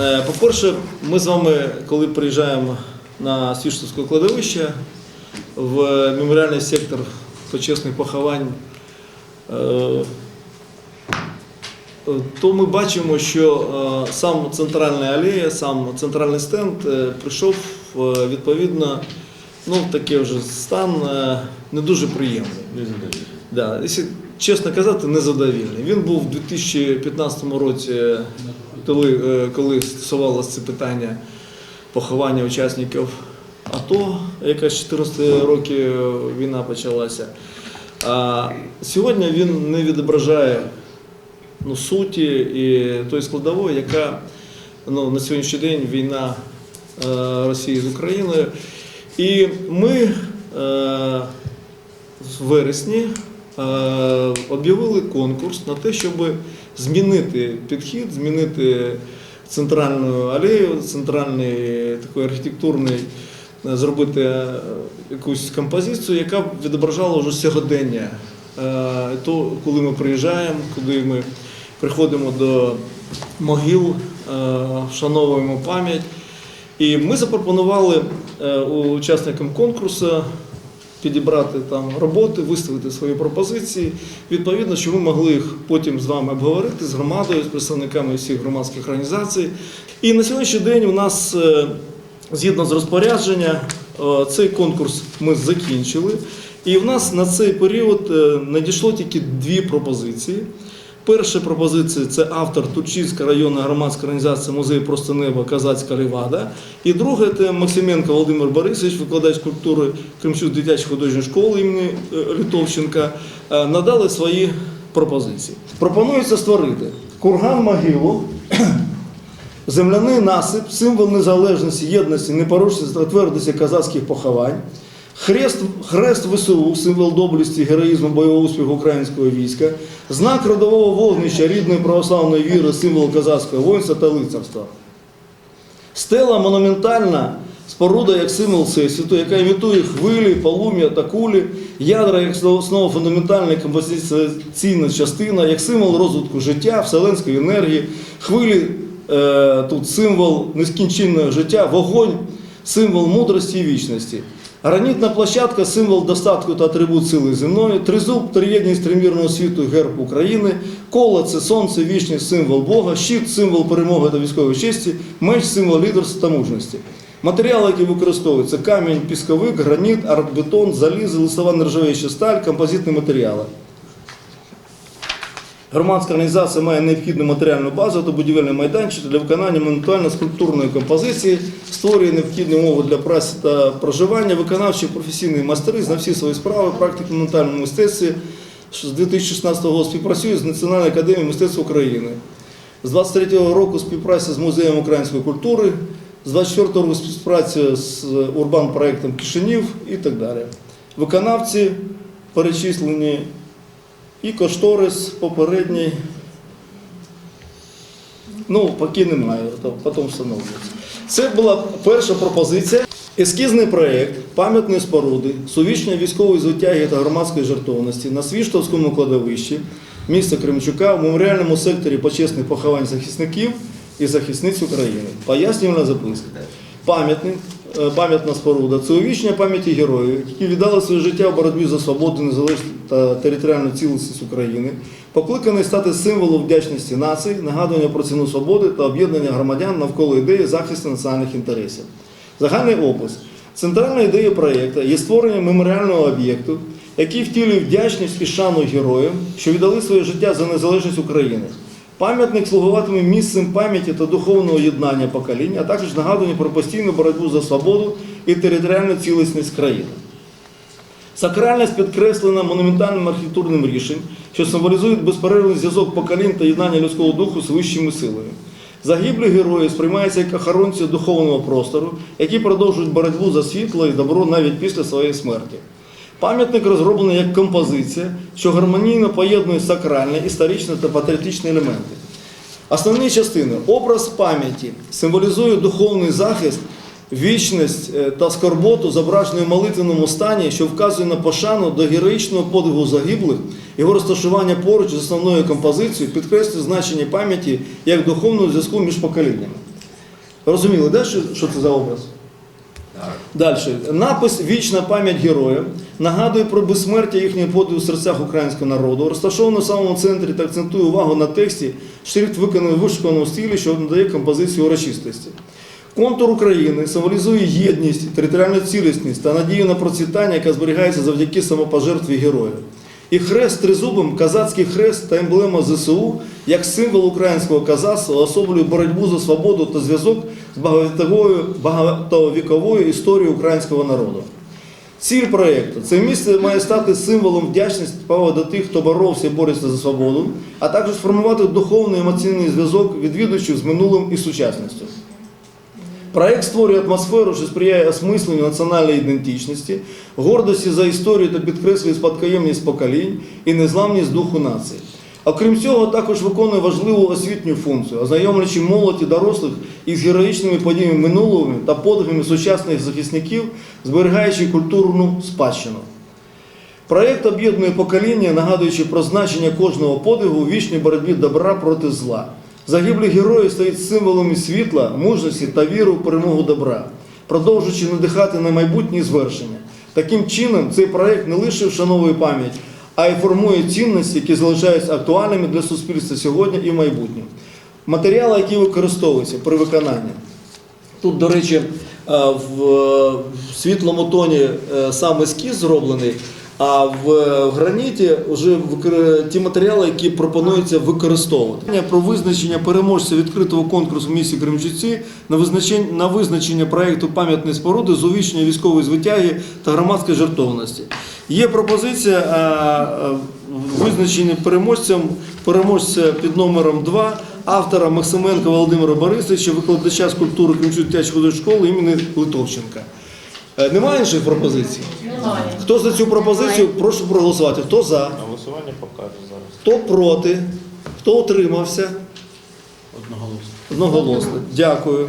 Е, По-перше, ми з вами, коли приїжджаємо на Свіштовське кладовище в меморіальний сектор почесних поховань, е, то ми бачимо, що е, сам центральна алея, сам центральний стенд прийшов відповідно ну, такий вже стан не дуже приємний. Да, якщо чесно казати, незадовільний. Він був у 2015 році, коли, е, коли стосувалося це питання поховання учасників АТО, яка з 14 років війна почалася. А сьогодні він не відображає ну, суті і тої складової, яка ну, на сьогоднішній день війна е, Росії з Україною. І ми е, в вересні об'явили конкурс на те, щоб змінити підхід, змінити центральну алею, центральний такий архітектурний, е, зробити е, якусь композицію, яка б відображала вже сьогодення. Е, То, коли ми приїжджаємо, коли ми приходимо до могил, е, вшановуємо пам'ять. І ми запропонували е, учасникам конкурсу підібрати там роботи, виставити свої пропозиції. Відповідно, що ми могли їх потім з вами обговорити з громадою, з представниками всіх громадських організацій. І на сьогоднішній день у нас, е, згідно з розпорядження, е, цей конкурс ми закінчили. І в нас на цей період е, надійшло тільки дві пропозиції. Перша пропозиція це автор Турчинська районна громадська організація музею просто небо Казацька Левада. І друге це Максименко Володимир Борисович, викладач культури Кримчук дитячої художньої школи імені е, Литовченка, е, надали свої пропозиції. Пропонується створити курган могилу. Земляний насип, символ незалежності, єдності, непорушності та твердості казацьких поховань. Хрест, хрест ВСУ, символ доблесті, героїзму, бойового успіху українського війська, знак родового вогнища рідної православної віри, символ козацького воїнства та лицарства. Стела монументальна споруда як символ всесвіту, яка імітує хвилі, полум'я та кулі, ядра як основа фундаментальна композиційна частина, як символ розвитку життя, вселенської енергії, хвилі е, тут символ нескінченного життя, вогонь, символ мудрості і вічності. Гранітна площадка символ достатку та атрибут сили земної, тризуб, триєдність тримірного світу, герб України, коло це сонце, вічність, символ Бога, щит, символ перемоги та військової честі, меч, символ лідерства та мужності. Матеріали, які використовуються камінь, пісковик, граніт, артбетон, залізо, листова нержавіюча сталь, композитні матеріали. Громадська організація має необхідну матеріальну базу та будівельний майданчик для виконання монументально-скульптурної композиції, створює необхідні умови для праці та проживання, виконавчі професійні на всі свої справи, практики в монументальному мистецтві з 2016 року співпрацює з Національною академією мистецтв України. З 23-го року співпраця з Музеєм української культури, з 24-го року співпраця з урбан-проєктом Кишинів і так далі. Виконавці перечислені і кошторис попередній. Ну, поки немає, то потім встановлюється. Це була перша пропозиція. Ескізний проєкт пам'ятної споруди, сувічної військової звитяги та громадської жертовності на Свіштовському кладовищі міста Кремчука в меморіальному секторі почесних поховань захисників і захисниць України. Пояснювальна записка. Пам'ятник, пам'ятна споруда це увічнення пам'яті героїв, які віддали своє життя в боротьбі за свободу, незалежність та територіальну цілісність України, покликаний стати символом вдячності нації, нагадування про ціну свободи та об'єднання громадян навколо ідеї захисту національних інтересів. Загальний опис. Центральна ідея проєкту є створення меморіального об'єкту, який втілює вдячність і шану героям, що віддали своє життя за незалежність України. Пам'ятник слугуватиме місцем пам'яті та духовного єднання поколінь, а також нагадування про постійну боротьбу за свободу і територіальну цілісність країни. Сакральність підкреслена монументальним архітектурним рішенням, що символізує безперервний зв'язок поколінь та єднання людського духу з вищими силами. Загиблі герої сприймаються як охоронці духовного простору, які продовжують боротьбу за світло і добро навіть після своєї смерті. Пам'ятник розроблений як композиція, що гармонійно поєднує сакральні, історичні та патріотичні елементи. Основні частини образ пам'яті символізує духовний захист, вічність е, та скорботу, зображеної в молитвеному стані, що вказує на пошану до героїчного подвигу загиблих, його розташування поруч з основною композицією підкреслює значення пам'яті як духовного зв'язку між поколіннями. Розуміли, да, що, це за образ? Далі. Напис Вічна пам'ять героям нагадує про безсмертя їхньої подвигу в серцях українського народу. Розташовано в самому центрі та акцентує увагу на тексті. Шрифт виконаний в вишуканому стилі, що надає композицію урочистості. Контур України символізує єдність, територіальну цілісність та надію на процвітання, яка зберігається завдяки самопожертві героїв. І хрест тризубом, казацький хрест та емблема ЗСУ як символ українського казацтва особлює боротьбу за свободу та зв'язок з багатовіковою, історією українського народу. Ціль проєкту це місце має стати символом вдячності до тих, хто боровся і бореться за свободу, а також сформувати духовний емоційний зв'язок відвідувачів з минулим і сучасністю. Проект створює атмосферу, що сприяє осмисленню національної ідентичності, гордості за історію та підкреслює спадкоємність поколінь і незламність духу нації. Окрім цього, також виконує важливу освітню функцію, ознайомлюючи молодь і дорослих із героїчними подіями минулого та подвигами сучасних захисників, зберігаючи культурну спадщину. Проєкт об'єднує покоління, нагадуючи про значення кожного подвигу у вічній боротьбі добра проти зла. Загиблі герої стають символами світла, мужності та віри у перемогу добра, продовжуючи надихати на майбутні звершення. Таким чином, цей проєкт не лише вшановує пам'ять, а й формує цінності, які залишаються актуальними для суспільства сьогодні і в майбутньому. Матеріали, які використовуються при виконанні. Тут, до речі, е, в е, світлому тоні е, сам ескіз зроблений, а в е, граніті вже ті матеріали, які пропонується використовувати. Про визначення переможця відкритого конкурсу в місті Кремчуці на визначення, на визначення проєкту пам'ятної споруди з увічнення військової звитяги та громадської жертовності. Є пропозиція е, е, визначення переможцем переможця під номером 2 автора Максименка Володимира Борисовича, викладача з культури Кремчук художньої школи імені Литовченка. Е, Немає інших пропозицій? Немає. Хто за цю пропозицію, прошу проголосувати. Хто за? Голосування покаже зараз. Хто проти? Хто утримався? Одноголосно. Одноголосно. Дякую.